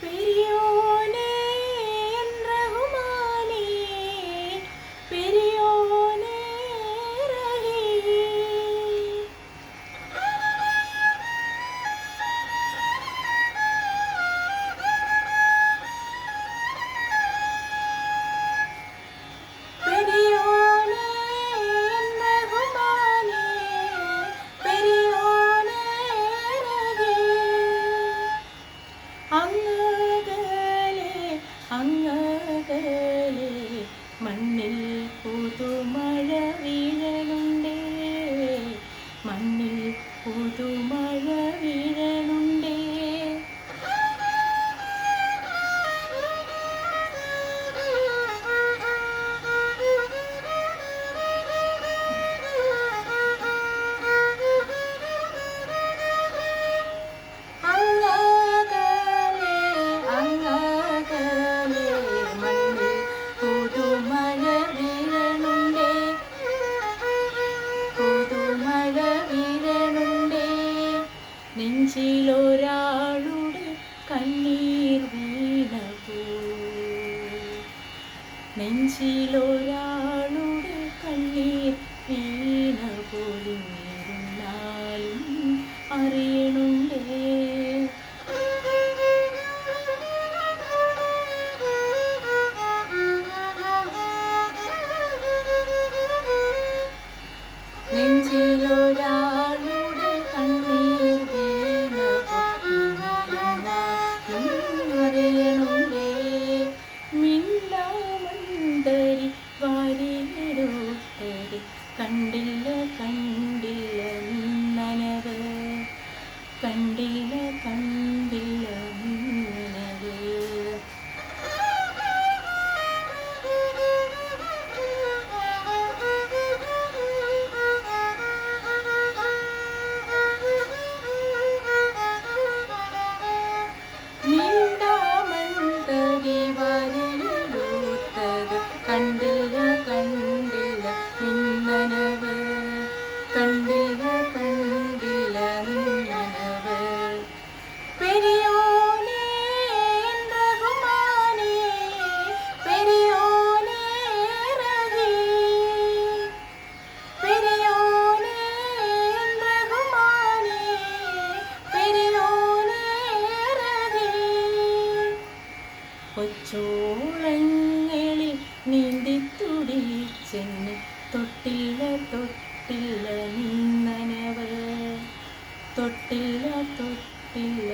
没有。പുതുമഴ വീഴലുണ്ടേ. മണ്ണിൽ പുതുമഴ നെഞ്ചിലൊരാളുടെ കണ്ണീർ വീണപോ. നെഞ്ചിലൊരാളുടെ കണ്ണീർ വീണ പോലും ചോളങ്ങളിൽ നീന്തി തുടിച്ചെന്ന് തൊട്ടില്ല തൊട്ടില്ല നിന്നനവ് തൊട്ടില്ല തൊട്ടില്ല